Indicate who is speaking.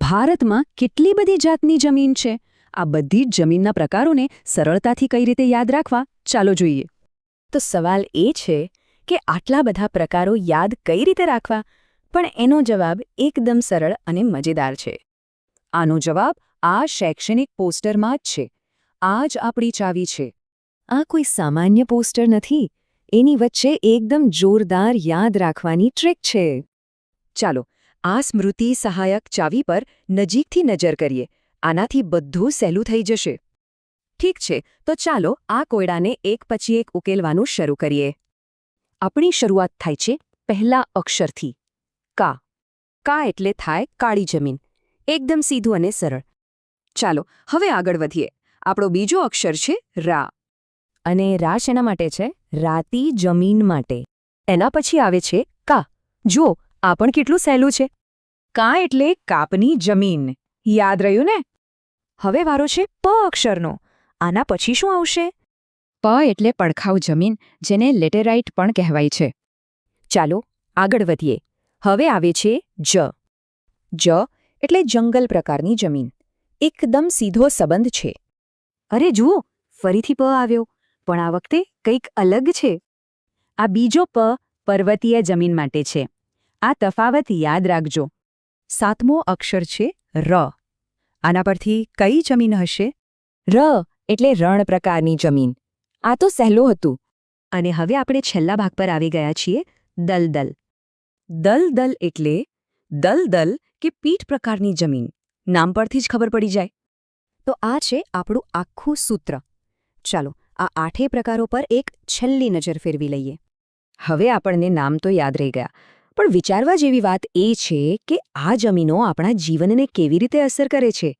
Speaker 1: ભારતમાં કેટલી બધી જાતની જમીન છે? આ બધી જ જમીનના પ્રકારોને સરળતાથી કઈ રીતે યાદ રાખવા? ચાલો જોઈએ.
Speaker 2: તો સવાલ એ છે કે આટલા બધા પ્રકારો યાદ કઈ રીતે રાખવા? પણ એનો જવાબ એકદમ સરળ અને મજેદાર છે.
Speaker 1: આનો જવાબ આ શૈક્ષણિક પોસ્ટરમાં જ છે. આ જ આપણી ચાવી છે.
Speaker 2: આ કોઈ સામાન્ય પોસ્ટર નથી. એની વચ્ચે એકદમ જોરદાર યાદ રાખવાની ટ્રીક છે.
Speaker 1: ચાલો આ સ્મૃતિ સહાયક ચાવી પર નજીકથી નજર કરીએ. આનાથી બધું સહેલું થઈ જશે. ઠીક છે, તો ચાલો આ કોયડાને એક પછી એક ઉકેલવાનું શરૂ કરીએ. આપણી શરૂઆત થાય છે પહેલા અક્ષરથી. કા. કા એટલે થાય કાળી જમીન. એકદમ સીધું અને સરળ. ચાલો, હવે આગળ વધીએ. આપણો બીજો અક્ષર છે રા.
Speaker 2: અને રા શેના માટે છે? રાતી જમીન માટે.
Speaker 1: એના પછી આવે છે કા. જો આ પણ કેટલું સહેલું છે? કા એટલે કાપની જમીન. યાદ રહ્યું ને? હવે વારો છે પ અક્ષરનો. આના પછી શું આવશે? પ એટલે પડખાવ જમીન, જેને લેટેરાઇટ પણ કહેવાય છે. ચાલો, આગળ વધીએ. હવે આવે છે જ. જ એટલે જંગલ પ્રકારની જમીન. એકદમ સીધો સંબંધ છે. અરે જુઓ, ફરીથી પ આવ્યો. પણ આ વખતે કંઈક અલગ છે. આ બીજો પ પર્વતીય જમીન માટે છે. આ તફાવત યાદ રાખજો. સાતમો અક્ષર છે ર. આના પરથી કઈ જમીન હશે? ર એટલે રણ પ્રકારની જમીન. આ તો સહેલું હતું. અને હવે આપણે છેલ્લા ભાગ પર આવી ગયા છીએ દલદલ. દલદલ એટલે દલદલ કે પીઠ પ્રકારની જમીન. નામ પરથી જ ખબર પડી જાય. તો આ છે આપણું આખું સૂત્ર. ચાલો આ આઠેય પ્રકારો પર એક છેલ્લી નજર ફેરવી લઈએ. હવે આપણને નામ તો યાદ રહી ગયા. પણ વિચારવા જેવી વાત એ છે કે આ જમીનો આપણા જીવનને કેવી રીતે અસર કરે છે.